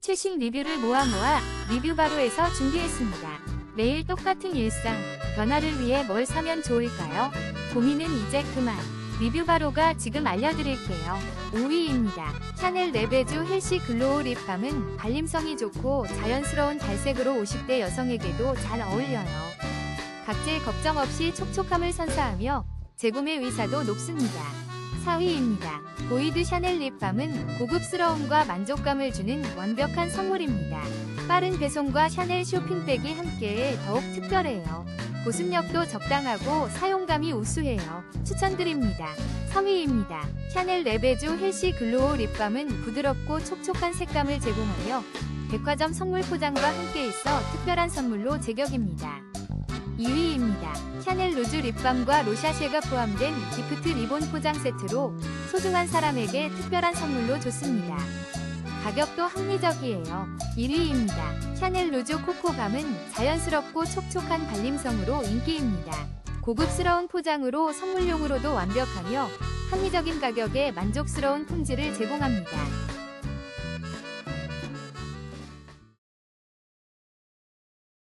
최신 리뷰를 모아 모아 리뷰 바로에서 준비했습니다. 매일 똑같은 일상, 변화를 위해 뭘 사면 좋을까요? 고민은 이제 그만. 리뷰 바로가 지금 알려드릴게요. 5위입니다. 샤넬 레베주 헬시 글로우 립밤은 발림성이 좋고 자연스러운 발색으로 50대 여성에게도 잘 어울려요. 각질 걱정 없이 촉촉함을 선사하며 재구매 의사도 높습니다. 4위입니다. 보이드 샤넬 립밤은 고급스러움과 만족감을 주는 완벽한 선물입니다. 빠른 배송과 샤넬 쇼핑백이 함께해 더욱 특별해요. 보습력도 적당하고 사용감이 우수해요. 추천드립니다. 3위입니다. 샤넬 레베주 헬시 글로우 립밤은 부드럽고 촉촉한 색감을 제공하며 백화점 선물 포장과 함께 있어 특별한 선물로 제격입니다. 2위입니다. 샤넬 루즈 립밤과 로샤쉐가 포함된 기프트 리본 포장 세트로 소중한 사람에게 특별한 선물로 좋습니다. 가격도 합리적이에요. 1위입니다. 샤넬 루즈 코코밤은 자연스럽고 촉촉한 발림성으로 인기입니다. 고급스러운 포장으로 선물용으로도 완벽하며 합리적인 가격에 만족스러운 품질을 제공합니다.